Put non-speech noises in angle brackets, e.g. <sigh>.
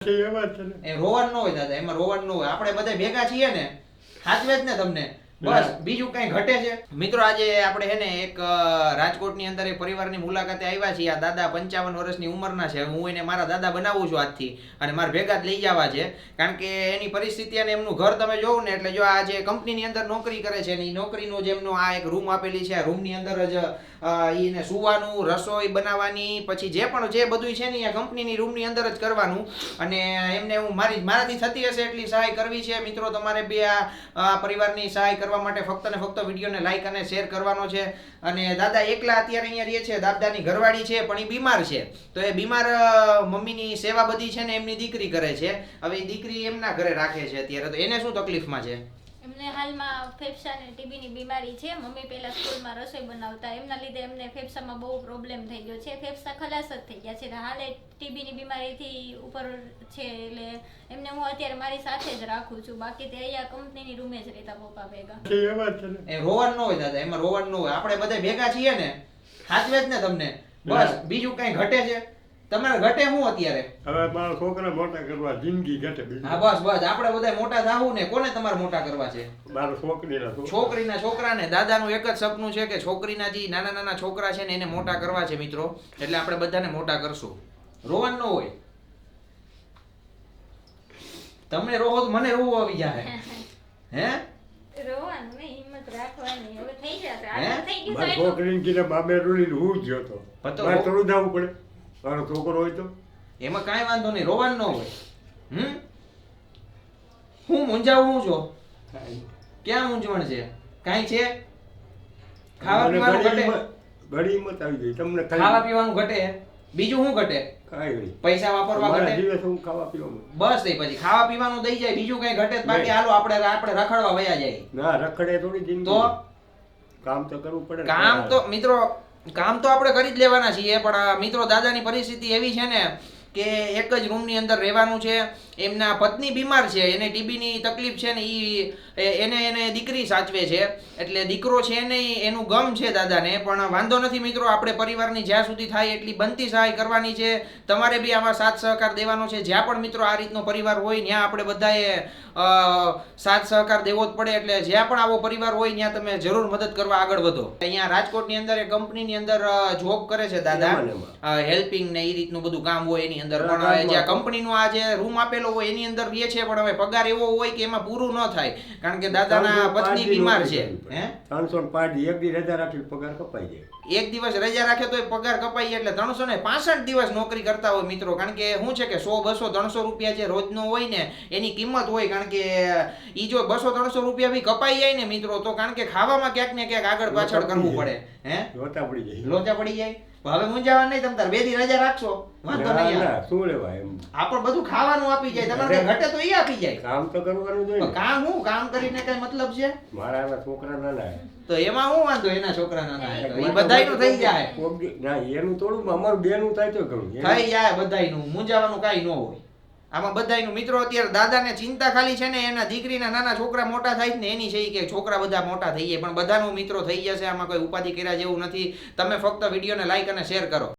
એ રોવાનું ન હોય દાદા, એમાં રોવાનું ન હોય. આપણે બધા ભેગા છીએ ને સાચવે જ ને તમને. બસ બીજું કઈ ઘટે છે? મિત્રો આજે આપણે હે ને એક રાજકોટની અંદર એ પરિવારની મુલાકાતે આવ્યા છીએ. આ દાદા પંચાવન વર્ષની ઉંમરના છે. હું એને મારા દાદા બનાવું છું આજથી અને મારા ભેગા જ લઈ જવા છે. કારણ કે એની પરિસ્થિતિ અને એમનું ઘર તમે જોવો ને એટલે જો આ જે કંપનીની અંદર નોકરી કરે છે એની નોકરીનો જે એમનો આ એક રૂમ આપેલી છે. આ રૂમની અંદર જ એને સુવાનું રસોઈ બનાવવાની પછી જે પણ જે બધું છે ને એ કંપનીની રૂમની અંદર જ કરવાનું. અને એમને હું મારી મારાથી થતી હશે એટલી સહાય કરવી છે. મિત્રો તમારે બી આ પરિવારની સહાય કરવા માટે ફક્ત ને ફક્ત વિડીયોને લાઈક અને શેર કરવાનો છે. અને દાદા એકલા અત્યારે અહીંયા રહે છે, દાદાની ઘરવાળી છે, પણ એ બીમાર છે. તો એ બીમાર મમ્મીની સેવા બધી છે ને એમની દીકરી કરે છે. હવે એ દીકરી એમના ઘરે રાખે છે અત્યારે. તો એને શું તકલીફમાં છે? એમને હાલમાં ફેફસા અને ટીબીની બીમારી છે. મમ્મી પહેલાં સ્કૂલમાં રસોઈ બનાવતા. એમના લીધે એમને ફેફસામાં બહુ પ્રોબ્લેમ થઈ ગયો છે. ફેફસા ખલાસ જ થઈ ગયા છે. અને હાલે ટીબીની બીમારીથી ઉપર છે એટલે એમને હું અત્યારે મારી સાથે જ રાખું છું. બાકી તે અહીંયા કંપનીની રૂમે જ રહેતા પપ્પા ભેગા. એ રોવાનું ન હોય દાદા એમાં રોવાનું ન હોય. આપણે બધા ભેગા છીએ ને સાચવે જ ને તમને. બસ બીજું કઈ ઘટે છે? તમારે ઘટે શું અત્યારે? હવે મારા છોકરા મોટા કરવા જિંદગી ઘટે હા બસ બસ. આપણે બધા મોટા થાવું ને. કોને તમારે મોટા કરવા છે? મારા છોકરીના છોકરા. છોકરીના છોકરાને. દાદાનું એક જ સપનું છે કે છોકરીના જે નાના નાના છોકરા છે ને એને મોટા કરવા છે મિત્રો. એટલે આપણે બધાને મોટા કરશું. રોવાનું ન હોય. તમને રોહો તો મને રોવું આવી જાય <laughs> હે? રોવાનું નહીં હિંમત રાખવાની. હવે થઈ જશે. હે? આગળ થઈ ગયું છોકરીને કીધું બાબે રૂડીને હું જ ગયો પણ તો તો મારે થોડું જવું પડે. મારો છોકરો હોય તો? એમાં કાંઈ વાંધો નહીં રોવાનું ન હોય. હમ? હું મૂંઝાવું હું છો. ક્યાં મૂંઝવણ છે? કાંઈ છે? ખાવા પીવાનું ઘટે? ઘડી હિંમત આવી ગઈ. તમને ખાવા પીવાનું ઘટે? બીજું શું ઘટે? પૈસા વાપરવા ઘટે? હું ખાવા પીવામાં બસ એ પછી. ખાવા પીવાનું દઈ જાય બીજું કઈ ઘટે બાકી. હાલો આપણે આપણે રખડવા વયા જાય. ના રખડે થોડી તો? કામ તો કરવું પડે કામ તો મિત્રો કામ તો આપણે કરી જ લેવાના છીએ પણ મિત્રો દાદાની પરિસ્થિતિ એવી છે ને કે એક જ રૂમની અંદર રહેવાનું છે એમના પત્ની બીમાર છે એને ટીબીની તકલીફ છે ને એ- એને એને દીકરી સાચવે છે. એટલે દીકરો છે નહીં એનું ગમ છે દાદાને પણ વાંધો નથી મિત્રો આપણે પરિવારની જ્યાં સુધી થાય એટલી બનતી સહાય કરવાની છે. તમારે બી આમાં સાથ સહકાર દેવાનો છે. જ્યાં પણ મિત્રો આ રીતનો પરિવાર હોય ત્યાં આપણે બધાએ સાથ સહકાર દેવો જ પડે. એટલે જ્યાં પણ આવો પરિવાર હોય ત્યાં તમે જરૂર મદદ કરવા આગળ વધો. અહીંયા રાજકોટની અંદર એ કંપનીની અંદર જોબ કરે છે દાદા. ને. હેલ્પિંગ ને એ રીતનું બધું કામ હોય એની અંદર હા, પણ જે કંપનીનો આ જે રૂમ આપેલો હોય એની અંદર રહે છે પણ હવે પગાર એવો હોય કે એમાં પૂરું ન થાય. કારણ કે દાદાના પત્ની બીમાર છે. હે? ત્રણસો પાંચ એક દી રજા રાખી પગાર કપાઈ જાય. એક દિવસ રજા રાખે તો પગાર કપાઈ એટલે ત્રણસો ને પાસઠ દિવસ નોકરી કરતા હોય મિત્રો. કારણ કે શું છે કે સો બસો ત્રણસો રૂપિયા જે રોજનો હોય ને એની કિંમત હોય કારણ કે ઈ જો બસો ત્રણસો રૂપિયા બી કપાઈ જાય ને મિત્રો તો કારણ કે ખાવામાં ક્યાંક ને ક્યાંક આગળ પાછળ કરવું પડે હે? લોચા પડી જાય. લોચા પડી જાય. હવે મૂંઝાવા નહીં તમ તાર બે દી રજા રાખશો? વાંધો નહીં શું લેવા એમ? આપણ બધું ખાવાનું આપી જાય. તમારે ઘટે તો એ આપી જાય. કામ તો કરવાનું જોઈએ કામ હું? કામ કરીને કઈ મતલબ છે? મારા એના છોકરા નાના તો એમાં હું વાંધો એના છોકરા નાના હે એ બધાયનું થઈ જાય. ના એનું થોડું અમારું બેનું થાય તો ઘણું. થઈ જાય બધાયનું. મુંજાવાનું કાંઈ ન હોય. આમાં બધાયનું મિત્રો અત્યારે દાદાને ચિંતા ખાલી છે ને એના દીકરીના નાના છોકરા મોટા થાય ને એની છે કે છોકરા બધા મોટા થઈ જાય, પણ બધાનું મિત્રો થઈ જશે, આમાં કોઈ ઉપાધિ કર્યા જેવું નથી. તમે ફક્ત વિડીયોને લાઈક અને શેર કરો.